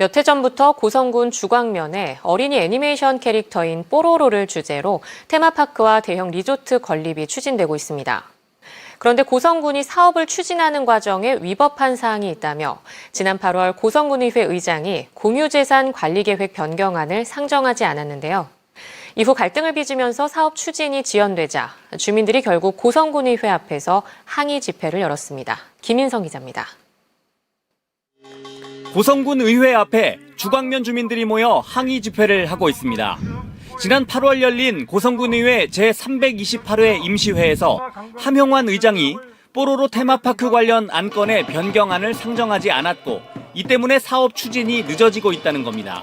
몇 해 전부터 고성군 주광면에 어린이 애니메이션 캐릭터인 뽀로로를 주제로 테마파크와 대형 리조트 건립이 추진되고 있습니다. 그런데 고성군이 사업을 추진하는 과정에 위법한 사항이 있다며 지난 8월 고성군의회 의장이 공유재산 관리계획 변경안을 상정하지 않았는데요. 이후 갈등을 빚으면서 사업 추진이 지연되자 주민들이 결국 고성군의회 앞에서 항의 집회를 열었습니다. 김인성 기자입니다. 고성군 의회 앞에 주광면 주민들이 모여 항의 집회를 하고 있습니다. 지난 8월 열린 고성군 의회 제328회 임시회에서 함영환 의장이 뽀로로 테마파크 관련 안건의 변경안을 상정하지 않았고 이 때문에 사업 추진이 늦어지고 있다는 겁니다.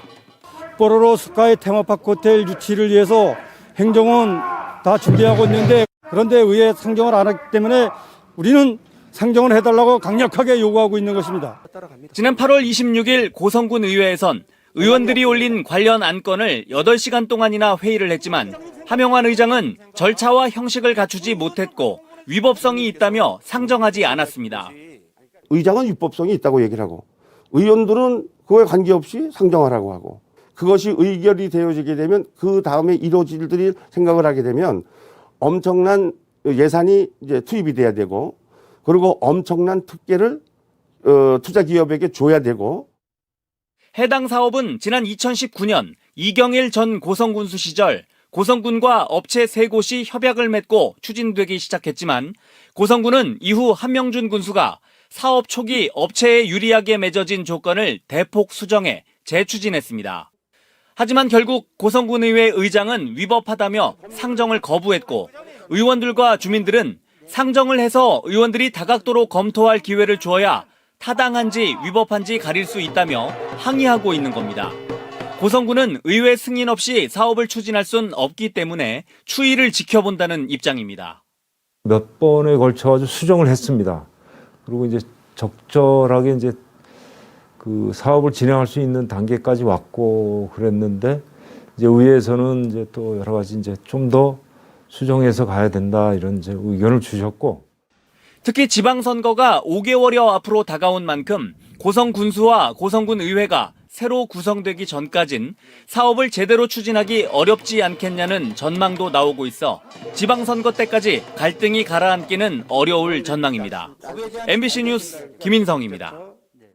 뽀로로 스카이 테마파크 호텔 유치를 위해서 행정은 다 준비하고 있는데 그런데 의회 상정을 안 하기 때문에 우리는 상정을 해달라고 강력하게 요구하고 있는 것입니다. 지난 8월 26일 고성군 의회에선 의원들이 올린 관련 안건을 8시간 동안이나 회의를 했지만 함영환 의장은 절차와 형식을 갖추지 못했고 위법성이 있다며 상정하지 않았습니다. 의장은 위법성이 있다고 얘기를 하고 의원들은 그거에 관계없이 상정하라고 하고 그것이 의결이 되어지게 되면 그 다음에 이루어질 일들이 생각을 하게 되면 엄청난 예산이 이제 투입이 돼야 되고 그리고 엄청난 특혜를 어, 투자 기업에게 줘야 되고 해당 사업은 지난 2019년 이경일 전 고성군수 시절 고성군과 업체 세 곳이 협약을 맺고 추진되기 시작했지만 고성군은 이후 한명준 군수가 사업 초기 업체에 유리하게 맺어진 조건을 대폭 수정해 재추진했습니다. 하지만 결국 고성군 의회 의장은 위법하다며 상정을 거부했고 의원들과 주민들은 상정을 해서 의원들이 다각도로 검토할 기회를 주어야 타당한지 위법한지 가릴 수 있다며 항의하고 있는 겁니다. 고성군은 의회 승인 없이 사업을 추진할 순 없기 때문에 추이를 지켜본다는 입장입니다. 몇 번에 걸쳐 서 수정을 했습니다. 그리고 이제 적절하게 이제 그 사업을 진행할 수 있는 단계까지 왔고 그랬는데 이제 의회에서는 이제 또 여러 가지 이제 좀 더 수정해서 가야 된다 이런 이제 의견을 주셨고 특히 지방선거가 5개월여 앞으로 다가온 만큼 고성 군수와 고성군 의회가 새로 구성되기 전까진 사업을 제대로 추진하기 어렵지 않겠냐는 전망도 나오고 있어 지방선거 때까지 갈등이 가라앉기는 어려울 전망입니다. MBC 뉴스 김인성입니다.